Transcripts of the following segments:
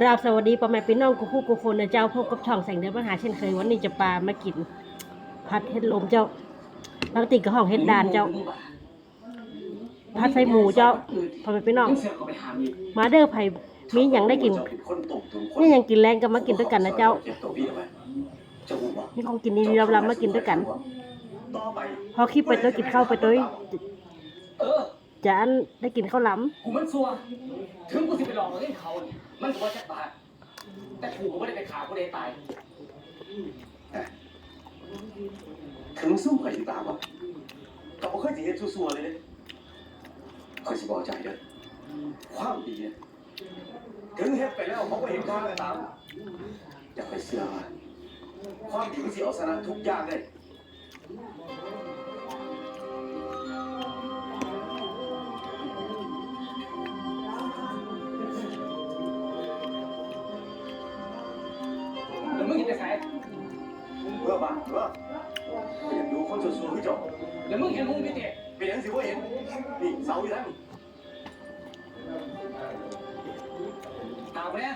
กราบสวัสดีพ่อแม่พี่น้องกูคู่กูคนนะเจ้าพบกับช่องแสงเดือนมหาเช่นเคยวันนี้จะปลามากินผัดเห็ดลมเจ้าปกติกับห้องเห็ดดานเจ้าผัดใส่หมูเจ้าพ่อแม่พี่น้องมาเด้อไผ่มีอย่างได้กินนี่ยังกินแรงก็มากินด้วยกันนะเจ้านี่ของกินดีๆลำมากินด้วยกัน พอคลิปไปตัวกินข้าวไปตัว จานได้กินข้าวหล้กูมันซัว ถึงกูสิไปลองมาเล่นเขานี่มันก็ว่าจักบาท แต่กูก็ไม่ได้ไปขากูได้ตาย ถึงสู้ข่อยสิตามวะก็บ่เคยสิเฮ็ดซัวๆเลยเด้ข่อยสิบอกใจเด้อความดีเนี่ยถึงเฮ็ดไปแล้วเขาก็เห็นค่าก็ตามอย่าไปเชื่อว่าความดีมันสิเอาชนะทุกอย่างเลย เห็นไปใส่เพื่อบ้าเพื่อไปอยากดูคนซัวๆคือเจ้าแล้วมึงเห็นมึงไม่เตะเป็นหยังสิบ่าเห็นนี่เสาอยู่แล้วนั่ตามไปนะ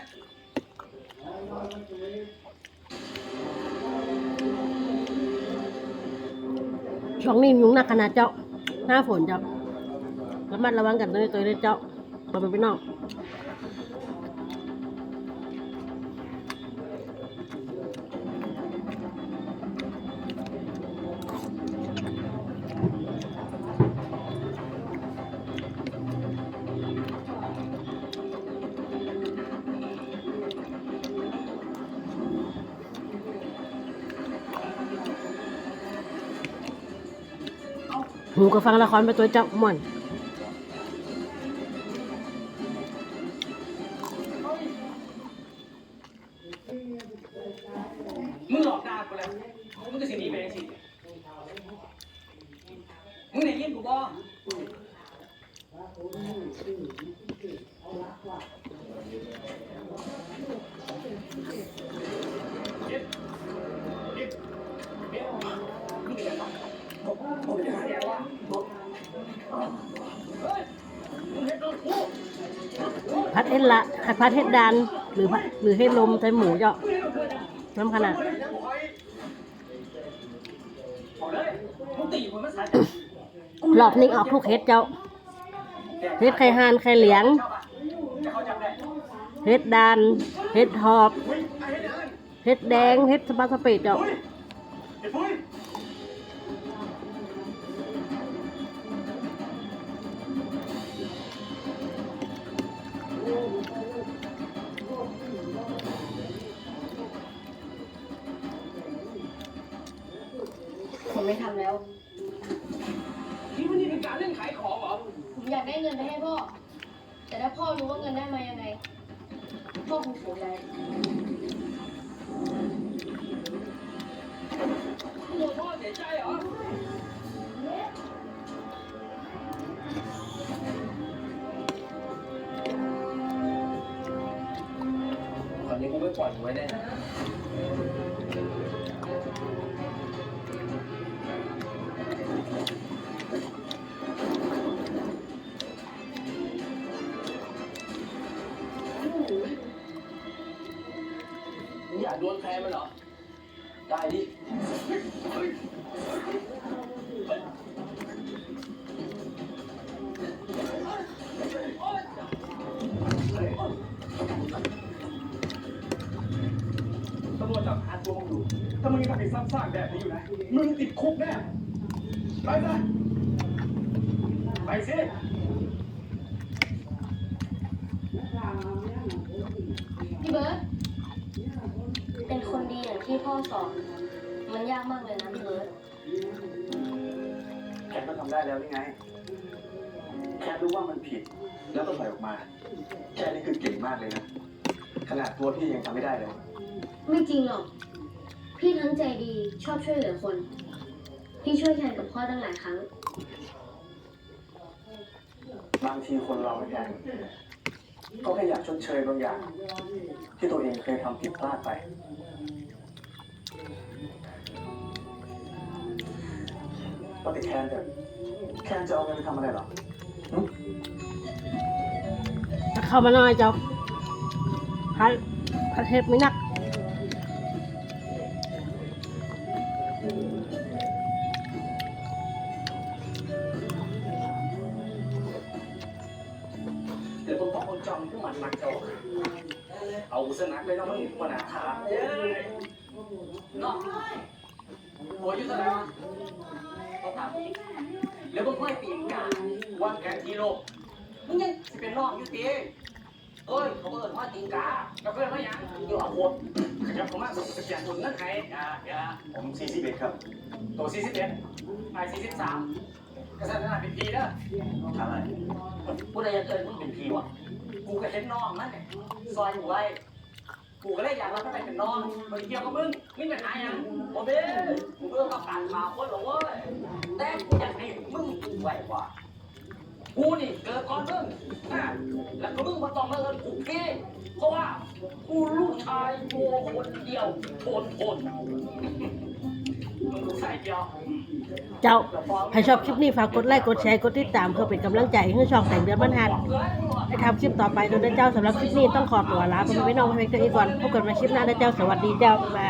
ช่วงนี้ยุงหนักขนาดเจ้า หน้าฝนเจ้าระมัดระวังกันด้วยตัวด้วยเจ้าพ่อแม่พี่น้อง หูก็ฟังละครไปตัวเจ้าม่วนมึงหลอกด่ากูแล้วมึงก็สิหนีไปสิมึงไหนยินกูบ่มึง พัดเห็ดละพัดเห็ดดาน หรือพัดหรือเห็ดลมใส่หมูเจ้าน้ำขนาดบอกเลยมึงตีกูมันสัตว์รอบนี้ออกทุกเห็ดเจ้าเห็ดไข่หานไข่เหลียงจะเขาจำได้เห็ดดานเห็ดหอบเห็ดแดงเห็ดสปาสเปดเจ้า ไอ้ปุ้ยผมไม่ทำแล้วที่มันนี่เป็นการเล่นขายของเหรอ ผมอยากได้เงินไปให้พ่อ แต่ถ้าพ่อรู้ว่าเงินได้มายังไง พ่อคงเสียใจกลัวพ่อเสียใจเหรอ ตอนนี้กูไม่ปล่อยมึงไว้แน่ มึงอยากโดนแพ้มันเหรอ ได้ดิตำรวจจับหาตัวมึงอยู่ถ้ามึงยังทำไอ้ซ้ำซากแบบนี้อยู่นะ มึงติดคุกแน่ ไปซะไปสิพี่เบิร์ต เป็นคนดีอย่างที่พ่อสอนมันยากมากเลยนะพี่เบิร์ตแกก็ทำได้แล้วนี่ไง แค่รู้ว่ามันผิด แล้วก็ถอยออกมา แค่นี้คือเก่งมากเลยนะ ขนาดตัวพี่ยังทำไม่ได้เลย ไม่จริงหรอก พี่ทั้งใจดีชอบช่วยเหลือคน พี่ช่วยแทนกับพ่อตั้งหลายครั้ง บางทีคนเราแกนก็แค่อยากชดเชยบางอย่าง ที่ตัวเองเคยทำผิดพลาดไป ก็ติดแคนเถอะแคนจะเอาเงินไปทำอะไรหรอเข้ามาหน่อยเจ้าพัดพัดเทปไม่นัก เดี๋ยวผมบอกคนจอมผู้มันมักเจ้าเอาสนักเลยนะมึงมาหนาถามเอ้ยเนาะ โอ้ยอยู่ตรงไหนวะต้องถามอีกแล้วมึงค่อยตีนกาวางแผนทีโลกมึงยังสิเป็นน้องอยู่ตีเอ้ยเขาเอิ้นว่าตีนกาแล้วเพื่อนว่าหยังอยู่เอาโคตรขยับเข้ามาสแกนคนเงินใครอย่าอย่าผมสี่สิบเอ็ดครับ ตัว41ไป43กษัตริย์ขนาดเป็นพีเด้อทำอะไรผู้ใดจะเกิดมึงเป็นพีวะกูก็เห็นน้องนั่นเนี่ยซอยกูไว้ กูก็เลยอยากรับให้เป็นน้องมันเกี่ยวกับมึงมึงเป็นหายังโอเบ้กูเรื่องกับการข่าคนหรอกเว้ยแต่กูอยากให้มึงดูไว้ว่ากูนี่เกิดก่อนมึงอะแล้วก็มึงมาต้องมาเอินกูพี่เพราะว่ากูลูกชายตัวคนเดียวทนทนมึงลูกชายเดียว เจ้าใครชอบคลิปนี้ฝากกดไลค์กดแชร์กดติดตามเพื่อเป็นกำลังใจให้ช่องแต่งเดือนบ้านหันให้ทำคลิปต่อไปโดยนะเจ้าสำหรับคลิปนี้ต้องขอตัวลาไปไม่น้องไปเพียงเท่านี้ก่อนพบกันใหม่คลิปหน้านเจ้าสวัสดีเจ้ามา